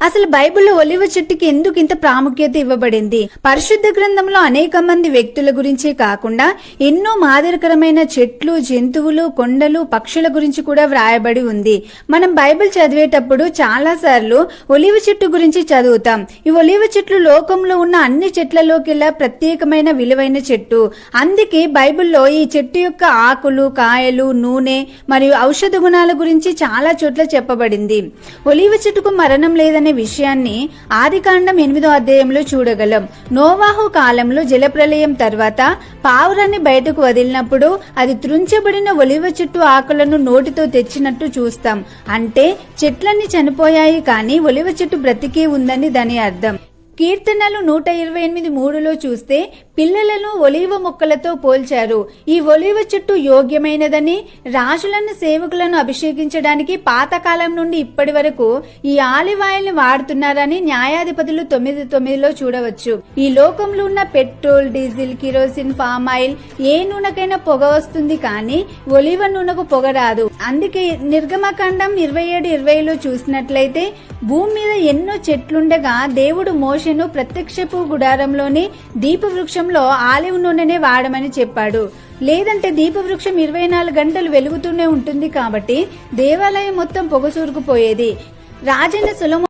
అసలు బైబిల్లో ఒలివ చెట్టుకి ఎందుకు ఇంత ప్రాముఖ్యత ఇవ్వబడింది? పరిశుద్ధ గ్రంథంలో అనేక మంది వ్యక్తుల గురించే కాకుండా ఎన్నో మాదిరికరమైన చెట్లు జంతువులు కొండలు పక్షుల గురించి కూడా వ్రాయబడి ఉంది. మనం బైబిల్ చదివేటప్పుడు చాలా సార్లు ఒలివ చెట్టు గురించి చదువుతాం. ఈ ఒలివ చెట్లు లోకంలో ఉన్న అన్ని చెట్లలోకెల్లా ప్రత్యేకమైన విలువైన చెట్టు. అందుకే బైబిల్లో ఈ చెట్టు యొక్క ఆకులు కాయలు నూనె మరియు ఔషధ గుణాల గురించి చాలా చోట్ల చెప్పబడింది. ఒలివ చెట్టుకు మరణం లేదనే విషయాన్ని ఆదికాండం ఎనిమిదో అధ్యాయంలో చూడగలం. నోవాహు కాలంలో జలప్రలయం తర్వాత పావురాన్ని బయటకు వదిలినప్పుడు అది త్రుంచబడిన ఒలివ చెట్టు ఆకులను నోటితో తెచ్చినట్టు చూస్తాం. అంటే చెట్లన్నీ చనిపోయాయి కానీ ఒలివ చెట్టు బ్రతికే ఉందని దాని అర్థం. కీర్తనలు నూట ఇరవై ఎనిమిది మూడులో చూస్తే పిల్లలను ఒలివ మొక్కలతో పోల్చారు. ఈ ఒలివ చెట్టు యోగ్యమైనదని రాజులను సేవకులను అభిషేకించడానికి పాతకాలం నుండి ఇప్పటి వరకు ఈ ఆలివ్ ఆయిల్ వాడుతున్నారని న్యాయాధిపతులు తొమ్మిది తొమ్మిదిలో చూడవచ్చు. ఈ లోకంలో ఉన్న petrol diesel kerosene palm oil ఏ నూనెకైనా పొగ వస్తుంది కానీ ఒలివ నూనెకు పొగ రాదు. అందుకే నిర్గమకాండం ఇరవై ఏడు ఇరవైలో చూసినట్లయితే భూమి మీద ఎన్నో చెట్లుండగా దేవుడు మోషను ప్రత్యక్షపు గుడారంలోని దీపవృక్షంలో ఆలివ్ నూనెనే వాడమని చెప్పాడు. లేదంటే దీపవృక్షం ఇరవై నాలుగు గంటలు వెలుగుతూనే ఉంటుంది కాబట్టి దేవాలయం మొత్తం పొగసూరుకుపోయేది రాజైన సులమో